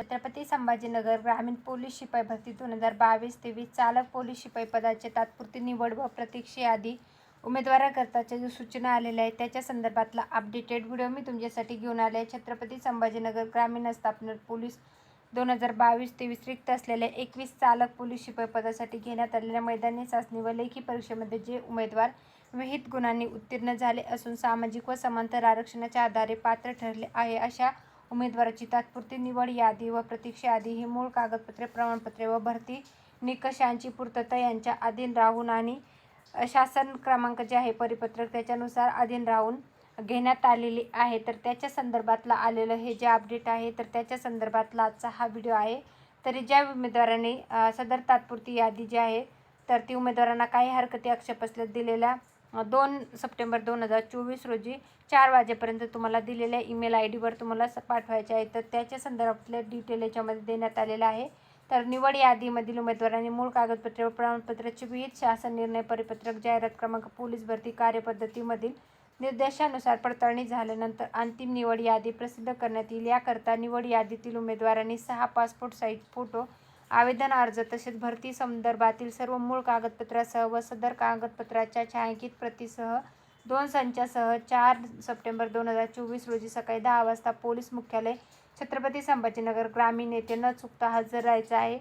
छत्रपती संभाजीनगर ग्रामीण पोलीस शिपाई भरती दोन हजार बावीस तेवीस चालक पोलीस शिपाई पदाचे तात्पुरती निवड व प्रतीक्षे यादी उमेदवाराकरताच्या जो सूचना आलेल्या आहेत त्याच्या संदर्भातला अपडेटेड व्हिडिओ मी तुमच्यासाठी घेऊन आले आहे. छत्रपती संभाजीनगर ग्रामीण स्थापना पोलीस दोन हजार बावीस तेवीस रिक्त असलेल्या एकवीस चालक पोलीस शिपाई पदासाठी घेण्यात आलेल्या मैदानी चाचणी व लेखी परीक्षेमध्ये जे उमेदवार विहित गुणांनी उत्तीर्ण झाले असून सामाजिक व समांतर आरक्षणाच्या आधारे पात्र ठरले आहे अशा उमेदवाराची तात्पुरती निवड यादी व प्रतीक्षा यादी ही मूळ कागदपत्रे प्रमाणपत्रे व भरती निकषांची पूर्तता यांच्या अधीन राहून आणि शासन क्रमांक जे आहे परिपत्रक त्याच्यानुसार अधीन राहून घेण्यात आलेली आहे. तर त्याच्या संदर्भातला आलेलं हे जे अपडेट आहे तर त्याच्या संदर्भातला आजचा हा व्हिडिओ आहे. तरी ज्या उमेदवारांनी सदर तात्पुरती यादी जी आहे तर ती उमेदवारांना काही हरकती आक्षेप असल्यास दिलेल्या दोन सप्टेंबर दोन हजार चोवीस रोजी चार वाजेपर्यंत तुम्हाला दिलेल्या ईमेल आय डीवर तुम्हाला पाठवायचे आहे तर त्याच्या संदर्भातले डिटेल याच्यामध्ये देण्यात आलेलं आहे. तर निवड यादीमधील उमेदवारांनी मूळ कागदपत्रे व प्रमाणपत्राची विहित शासन निर्णय परिपत्रक जाहिरात क्रमांक पोलीस भरती कार्यपद्धतीमधील निर्देशानुसार पडताळणी झाल्यानंतर अंतिम निवड यादी प्रसिद्ध करण्यात येईल. याकरता निवड यादीतील उमेदवारांनी सहा पासपोर्ट साईज फोटो आवेदन अर्ज तसेच भरती संदर्भातील सर्व मूळ कागदपत्रासह व सदर कागदपत्राच्या छायांकित प्रतीसह दोन संचासह चार सप्टेंबर दोन हजार चोवीस रोजी सकाळी दहा वाजता पोलीस मुख्यालय छत्रपती संभाजीनगर ग्रामीण येथे न चुकता हजर राहायचं आहे.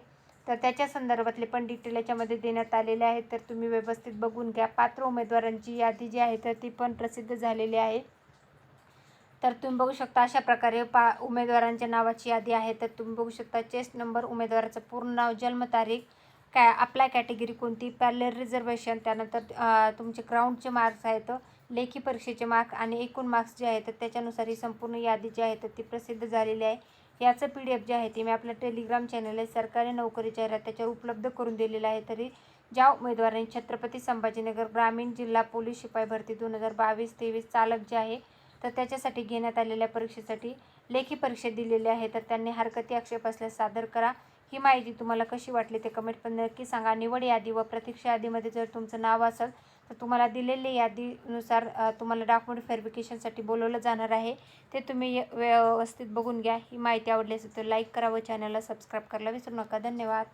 तर त्याच्या संदर्भातले पण डिटेल याच्यामध्ये देण्यात आलेले आहेत तर तुम्ही व्यवस्थित बघून घ्या. पात्र उमेदवारांची यादी जी आहे तर ती पण प्रसिद्ध झालेली आहे. तर तुम्ही बघू शकता अशा प्रकारे पा उमेदवारांच्या नावाची यादी आहे. तर तुम्ही बघू शकता चेस्ट नंबर उमेदवाराचं पूर्ण नाव जन्मतारीख काय अप्लाय कॅटेगरी कोणती पॅरलर रिझर्वेशन त्यानंतर तुमचे ग्राउंडचे मार्क्स आहेत लेखी परीक्षेचे मार्क आणि एकूण मार्क्स जे आहेत त्याच्यानुसार ही संपूर्ण यादी जी आहे तर ती प्रसिद्ध झालेली आहे. याचं पी डी एफ जे आहे ते मी आपल्या टेलिग्राम चॅनल आहे सरकारी नोकरी जाहिरात त्याच्यावर उपलब्ध करून दिलेलं आहे. तरी ज्या उमेदवारांनी छत्रपती संभाजीनगर ग्रामीण जिल्हा पोलीस शिपाई भरती दोन हजार बावीस तेवीस चालक जे आहे तर त्याच्यासाठी घेण्यात आलेल्या परीक्षेसाठी लेखी परीक्षा दिलेली आहे. तर त्यांनी हरकती आक्षेप असल्यास सादर करा. ही माहिती तुम्हाला कशी वाटली ते कमेंट पण नक्की सांगा. निवड यादी व प्रतीक्षा यादीमध्ये जर तुमचं नाव असेल तर तुम्हाला दिलेल्या यादीनुसार तुम्हाला डॉक्युमेंट व्हेरिफिकेशनसाठी बोलवलं जाणार आहे. ते तुम्ही य- व्यवस्थित बघून घ्या. ही माहिती आवडली असेल तर लाईक करा व चॅनलला सबस्क्राईब करायला विसरू नका. धन्यवाद.